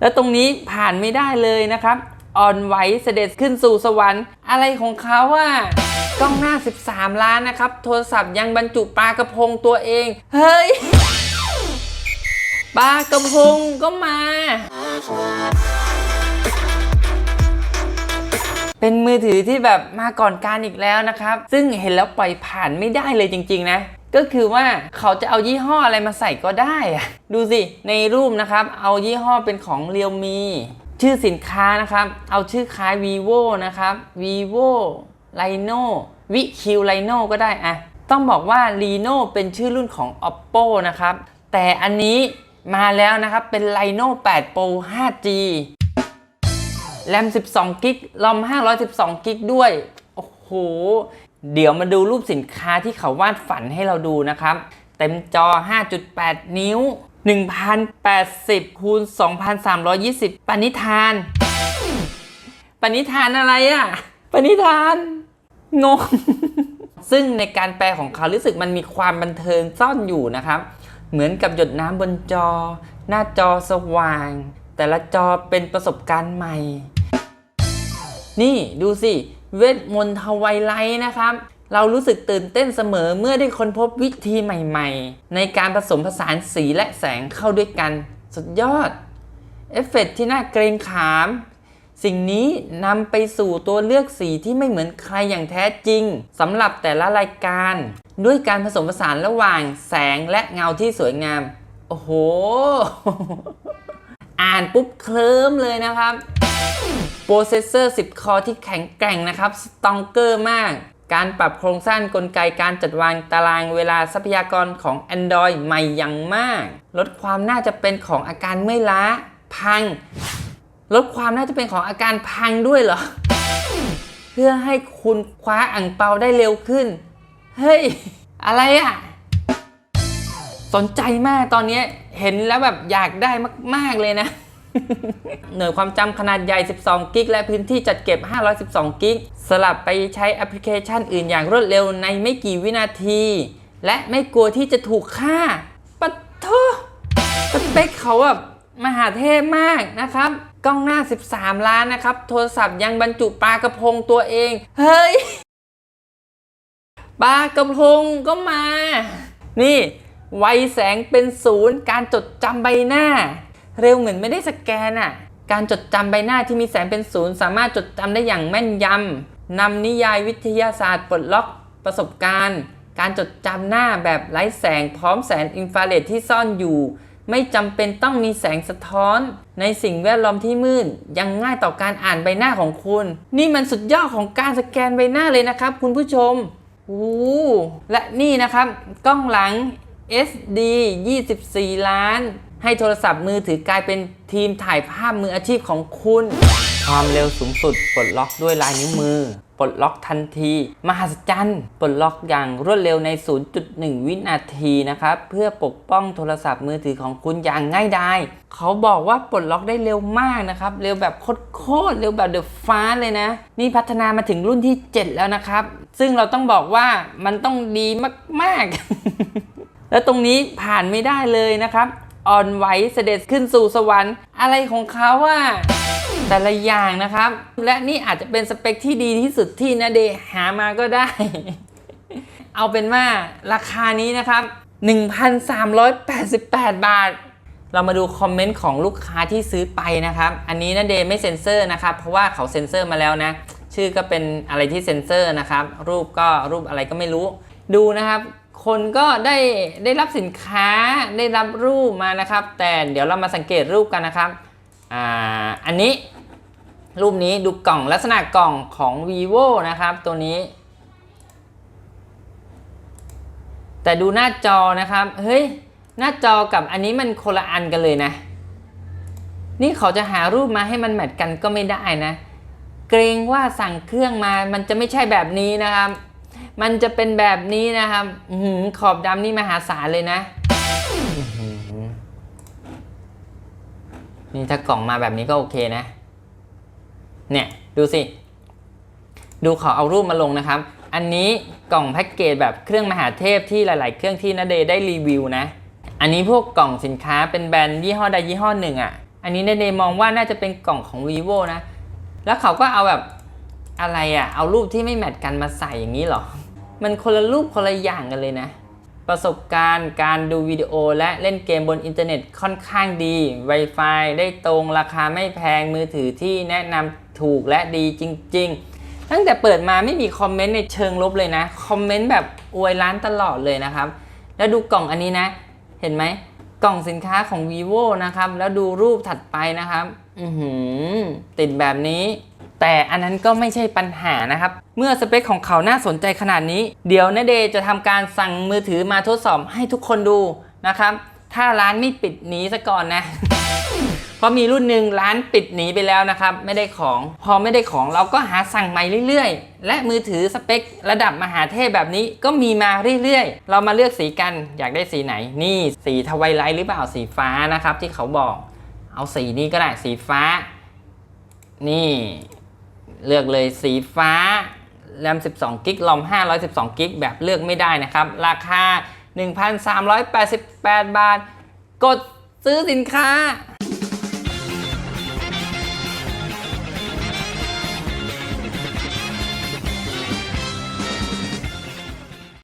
แล้วตรงนี้ผ่านไม่ได้เลยนะครับอ่อนไหวเสด็จขึ้นสู่สวรรค์อะไรของเขาอะกล้องหน้า 13 ล้านนะครับ โทรศัพท์ยังบรรจุปลากระพงตัวเอง เฮ้ยปลากระพงก็มา เป็นมือถือที่แบบมาก่อนการอีกแล้วนะครับ ซึ่งเห็นแล้วปล่อยผ่านไม่ได้เลยจริง ๆ นะ ก็คือว่าเขาจะเอายี่ห้ออะไรมาใส่ก็ได้อะดูสิ ในรูปนะครับ เอายี่ห้อเป็นของเรียวมี ชื่อสินค้านะครับ เอาชื่อคล้าย vivo นะครับ vivo Lino วิคิว Lino ก็ได้อะต้องบอกว่า Lino เป็นชื่อรุ่นของ oppo นะครับ แต่อันนี้มาแล้วนะครับ เป็น Lino 8 Pro 5G แรม 12 กิก รอม 512 กิกด้วย โอ้โห เดี๋ยวมาดูรูปสินค้าที่เขาวาดฝันให้เราดูนะครับ เต็มจอ 5.8 นิ้ว 1080คูณ2320 ปณิธาน ปณิธานอะไรอะปณิธานงงซึ่งในการแปลของเขารู้สึกมันมีความบันเทิงซ่อนอยู่นะครับ เหมือนกับหยดน้ำบนจอ หน้าจอสว่าง แต่ละจอเป็นประสบการณ์ใหม่ นี่ดูสิ เวทมนต์ทวายไลท์นะครับ เรารู้สึกตื่นเต้นเสมอเมื่อได้ค้นพบวิธีใหม่ๆ ในการผสมผสานสีและแสงเข้าด้วยกัน สุดยอด เอฟเฟกต์ที่น่าเกรงขาม สิ่งนี้นำไปสู่ตัวเลือกสีที่ไม่เหมือนใครอย่างแท้จริงสำหรับแต่ละรายการ ด้วยการผสมผสานระหว่างแสงและเงาที่สวยงาม โอ้โห อ่านปุ๊บเคลิ้มเลยนะครับ โปรเซสเซอร์ 10 คอที่แข็งแกร่งนะครับสตองเกอร์มาก การปรับโครงสร้างกลไกการจัดวางตารางเวลาทรัพยากรของ Android ใหม่อย่างมาก ลดความน่าจะเป็นของอาการเมื่อยล้าพัง ลดความน่าจะเป็นของอาการพังด้วยเหรอ เพื่อให้คุณคว้าอ่างเปาได้เร็วขึ้น เฮ้ย อะไรอะสนใจมากตอนนี้เห็นแล้วแบบอยากได้มาก ๆ เลยนะ หน่วยความจำขนาดใหญ่ 12 กิก และพื้นที่จัดเก็บ 512 กิก สลับไปใช้แอปพลิเคชันอื่นอย่างรวดเร็วในไม่กี่วินาที และไม่กลัวที่จะถูกฆ่า ปัดโทสเปคเขาแบบมหาเทพมากนะครับ กล้องหน้า 13 ล้านนะครับ โทรศัพท์ยังบรรจุปลากระพงตัวเอง เฮ้ย ปลากระพงก็มา นี่ ไวแสงเป็นศูนย์ การจดจำใบหน้า เร็วเหมือนไม่ได้สแกนอะ่ะ การจดจำใบหน้าที่มีแสงเป็นศูนย์สามารถจดจำได้อย่างแม่นยำนำนิยายวิทยาศาสตร์ปลดล็อกประสบการณ์ การจดจำหน้าแบบไร้แสงพร้อมแสงอินฟราเรดที่ซ่อนอยู่ ไม่จำเป็นต้องมีแสงสะท้อน ในสิ่งแวดล้อมที่มืดยังง่ายต่อการอ่านใบหน้าของคุณ นี่มันสุดยอดของการสแกนใบหน้าเลยนะครับ คุณผู้ชมโอ้และนี่นะครับ กล้องหลัง SD 24 ล้าน ให้โทรศัพท์มือถือกลายเป็นทีมถ่ายภาพมืออาชีพของคุณ ความเร็วสูงสุดปลดล็อกด้วยลายนิ้วมือ ปลดล็อกทันที มหัศจรรย์ ปลดล็อกอย่างรวดเร็วใน 0.1 วินาทีนะครับ เพื่อปกป้องโทรศัพท์มือถือของคุณอย่างง่ายดาย เขาบอกว่าปลดล็อกได้เร็วมากนะครับ เร็วแบบโคตรเร็วแบบเดอะฟ้าเลยนะ นี่พัฒนามาถึงรุ่นที่ 7 แล้วนะครับ ซึ่งเราต้องบอกว่ามันต้องดีมากๆ แล้วตรงนี้ผ่านไม่ได้เลยนะครับ อ่อนไหวเสด็จขึ้นสู่สวรรค์ อะไรของเขาอะแต่ละอย่างนะครับ และนี่อาจจะเป็นสเปคที่ดีที่สุดที่นาเดหามาก็ได้ เอาเป็นว่าราคานี้นะครับ 1,388 บาท เรามาดูคอมเมนต์ของลูกค้าที่ซื้อไปนะครับ อันนี้นะเดไม่เซ็นเซอร์นะครับ เพราะว่าเขาเซ็นเซอร์มาแล้วนะ ชื่อก็เป็นอะไรที่เซ็นเซอร์นะครับ รูปก็รูปอะไรก็ไม่รู้ ดูนะครับ คนก็ได้ได้รับสินค้าได้รับรูปมานะครับ แต่เดี๋ยวเรามาสังเกตรูปกันนะครับอ่าอันนี้รูปนี้ดูกล่องลักษณะกล่องของ vivo นะครับ ตัวนี้ แต่ดูหน้าจอนะครับ เฮ้ย หน้าจอกับอันนี้มันคนละอันกันเลยนะ นี่เขาจะหารูปมาให้มันแมทกันก็ไม่ได้นะ เกรงว่าสั่งเครื่องมามันจะไม่ใช่แบบนี้นะครับ มันจะเป็นแบบนี้นะครับหือขอบดำนี่มหาศาลเลยนะ นี่ถ้ากล่องมาแบบนี้ก็โอเคนะ เนี่ยดูสิ ดูเขาเอารูปมาลงนะครับ อันนี้กล่องแพ็กเกจแบบเครื่องมหาเทพที่หลาย ๆ เครื่องที่นาเดย์ได้รีวิวนะ อันนี้พวกกล่องสินค้าเป็นแบรนด์ยี่ห้อใดยี่ห้อหนึ่งอะ่ะ อันนี้ในเนมองว่าน่าจะเป็นกล่องของ vivo นะ แล้วเขาก็เอาแบบอะไรอะเอารูปที่ไม่แมทกันมาใส่อย่างนี้หรอ มันคนละรูปคนละอย่างกันเลยนะ ประสบการณ์การดูวิดีโอและเล่นเกมบนอินเทอร์เน็ตค่อนข้างดี Wi-Fi ได้ตรงราคาไม่แพงมือถือที่แนะนำถูกและดีจริง ๆ ตั้งแต่เปิดมาไม่มีคอมเมนต์ในเชิงลบเลยนะ คอมเมนต์แบบอวยร้านตลอดเลยนะครับ แล้วดูกล่องอันนี้นะ เห็นไหมกล่องสินค้าของ vivo นะครับ แล้วดูรูปถัดไปนะครับ อือหือติดแบบนี้ แต่อันนั้นก็ไม่ใช่ปัญหานะครับ เมื่อสเปคของเขาน่าสนใจขนาดนี้ เดี๋ยวนาเดย์จะทำการสั่งมือถือมาทดสอบให้ทุกคนดูนะครับ ถ้าร้านไม่ปิดหนีซะก่อนนะเพราะมีรุ่นหนึ่งร้านปิดหนีไปแล้วนะครับ ไม่ได้ของ พอไม่ได้ของเราก็หาสั่งใหม่เรื่อยๆ และมือถือสเปค ระดับมหาเทพแบบนี้ก็มีมาเรื่อยๆ เรามาเลือกสีกันอยากได้สีไหน นี่สีทวายไลท์หรือเปล่าสีฟ้านะครับที่เขาบอก เอาสีนี้ก็ได้สีฟ้า นี่ เลือกเลยสีฟ้าแรม 12 กิกลอม 512 กิกแบบเลือกไม่ได้นะครับ ราคา 1,388 บาท กดซื้อสินค้า